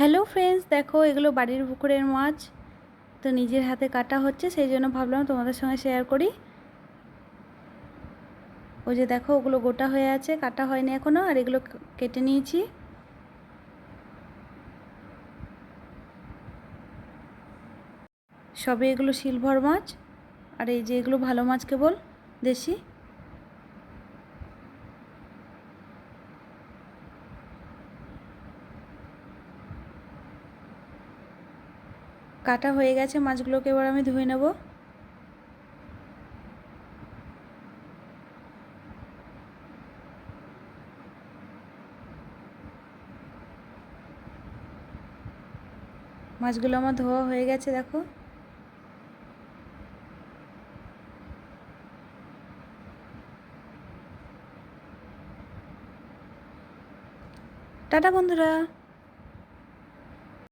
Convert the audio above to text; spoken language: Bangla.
হ্যালো ফ্রেন্ডস, দেখো এগুলো বাড়ির পুকুরের মাছ। তো নিজের হাতে কাটা হচ্ছে, সেই জন্য ভাবলাম তোমাদের সঙ্গে শেয়ার করি। ওই যে দেখো, ওগুলো গোটা হয়ে আছে, কাটা হয়নি এখনও আর এগুলো কেটে নিয়েছি। সবে এগুলো সিলভার মাছ, আর এই যে এগুলো ভালো মাছ কেবল, দেশি। কাটা হয়ে গেছে, মাছগুলোকে এবার আমি ধুয়ে নেব। মাছগুলো আমার ধোয়া হয়ে গেছে, দেখো। টাটা বন্ধুরা।